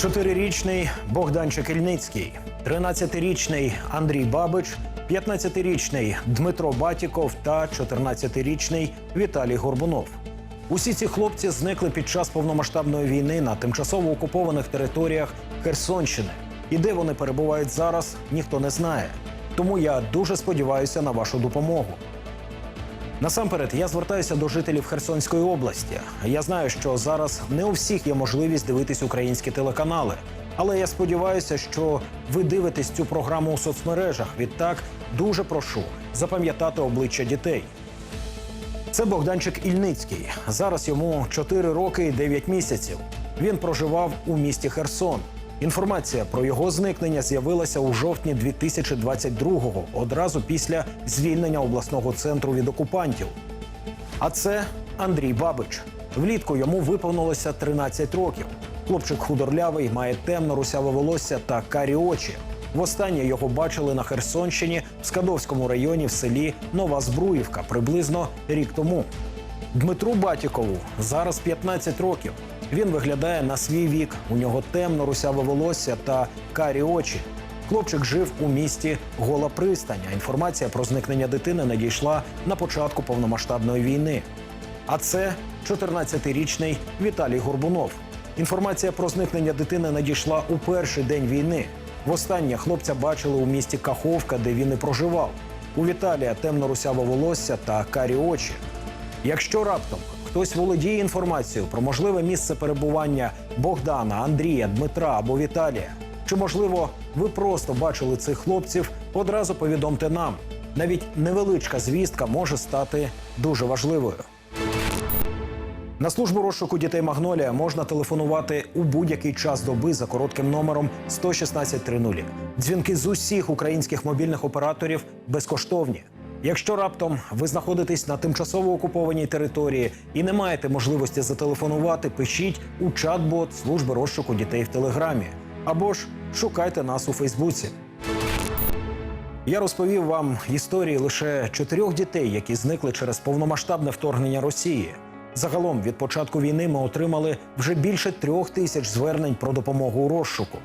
Чотирирічний Богданчик Ільницький, 13-річний Андрій Бабич, 15-річний Дмитро Батіков та 14-річний Віталій Горбунов. Усі ці хлопці зникли під час повномасштабної війни на тимчасово окупованих територіях Херсонщини. І де вони перебувають зараз, ніхто не знає. Тому я дуже сподіваюся на вашу допомогу. Насамперед, я звертаюся до жителів Херсонської області. Я знаю, що зараз не у всіх є можливість дивитись українські телеканали. Але я сподіваюся, що ви дивитесь цю програму у соцмережах. Відтак дуже прошу запам'ятати обличчя дітей. Це Богданчик Ільницький. Зараз йому 4 роки і 9 місяців. Він проживав у місті Херсон. Інформація про його зникнення з'явилася у жовтні 2022-го, одразу після звільнення обласного центру від окупантів. А це Андрій Бабич. Влітку йому виповнилося 13 років. Хлопчик худорлявий, має темно русяве волосся та карі очі. Востаннє його бачили на Херсонщині в Скадовському районі в селі Нова Збруївка приблизно рік тому. Дмитру Батікову зараз 15 років. Він виглядає на свій вік. У нього темно русяве волосся та карі очі. Хлопчик жив у місті Гола Пристань. Інформація про зникнення дитини надійшла на початку повномасштабної війни. А це 14-річний Віталій Горбунов. Інформація про зникнення дитини надійшла у перший день війни. Востаннє хлопця бачили у місті Каховка, де він і проживав. У Віталія темно-русяве волосся та карі очі. Якщо раптом хтось володіє інформацією про можливе місце перебування Богдана, Андрія, Дмитра або Віталія, чи можливо ви просто бачили цих хлопців, одразу повідомте нам. Навіть невеличка звістка може стати дуже важливою. На службу розшуку дітей Магнолія можна телефонувати у будь-який час доби за коротким номером 11630. Дзвінки з усіх українських мобільних операторів безкоштовні. Якщо раптом ви знаходитесь на тимчасово окупованій території і не маєте можливості зателефонувати, пишіть у чат-бот служби розшуку дітей в Телеграмі або ж шукайте нас у Фейсбуці. Я розповів вам історії лише чотирьох дітей, які зникли через повномасштабне вторгнення Росії. Загалом від початку війни ми отримали вже більше трьох тисяч звернень про допомогу у розшуку.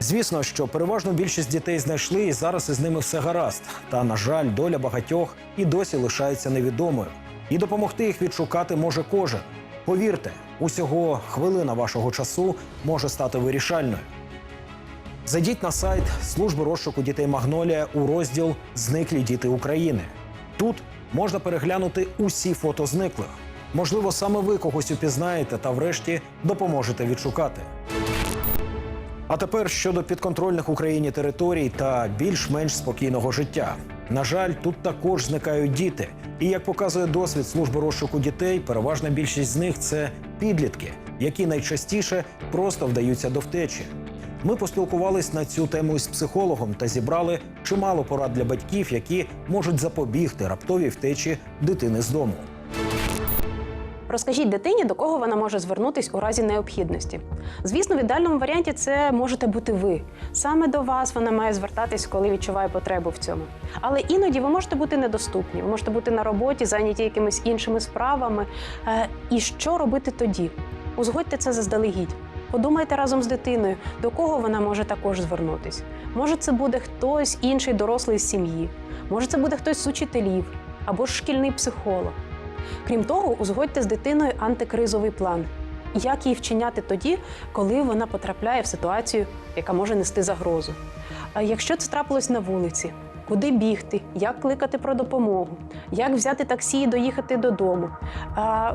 Звісно, що переважну більшість дітей знайшли, і зараз із ними все гаразд. Та, на жаль, доля багатьох і досі лишається невідомою. І допомогти їх відшукати може кожен. Повірте, усього хвилина вашого часу може стати вирішальною. Зайдіть на сайт служби розшуку дітей Магнолія у розділ Зниклі діти України. Тут можна переглянути усі фото зниклих. Можливо, саме ви когось упізнаєте та, врешті, допоможете відшукати. А тепер щодо підконтрольних Україні територій та більш-менш спокійного життя. На жаль, тут також зникають діти. І як показує досвід служби розшуку дітей, переважна більшість з них це підлітки, які найчастіше просто вдаються до втечі. Ми поспілкувались на цю тему із психологом та зібрали чимало порад для батьків, які можуть запобігти раптовій втечі дитини з дому. Розкажіть дитині, до кого вона може звернутись у разі необхідності. Звісно, в ідеальному варіанті це можете бути ви. Саме до вас вона має звертатись, коли відчуває потребу в цьому. Але іноді ви можете бути недоступні, ви можете бути на роботі, зайняті якимись іншими справами. Е, І що робити тоді? Узгодьте це заздалегідь. Подумайте разом з дитиною, до кого вона може також звернутись. Може, це буде хтось інший дорослий з сім'ї, може, це буде хтось з учителів або ж шкільний психолог. Крім того, узгодьте з дитиною антикризовий план. Як її вчиняти тоді, коли вона потрапляє в ситуацію, яка може нести загрозу. А якщо це трапилось на вулиці, куди бігти, як кликати про допомогу, як взяти таксі і доїхати додому.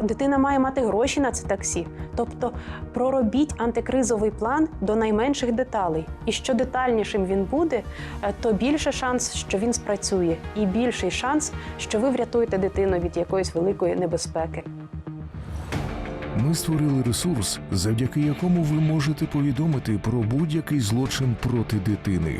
Дитина має мати гроші на це таксі. Тобто проробіть антикризовий план до найменших деталей. І що детальнішим він буде, е, то більше шанс, що він спрацює, і більший шанс, що ви врятуєте дитину від якоїсь великої небезпеки. Ми створили ресурс, завдяки якому ви можете повідомити про будь-який злочин проти дитини.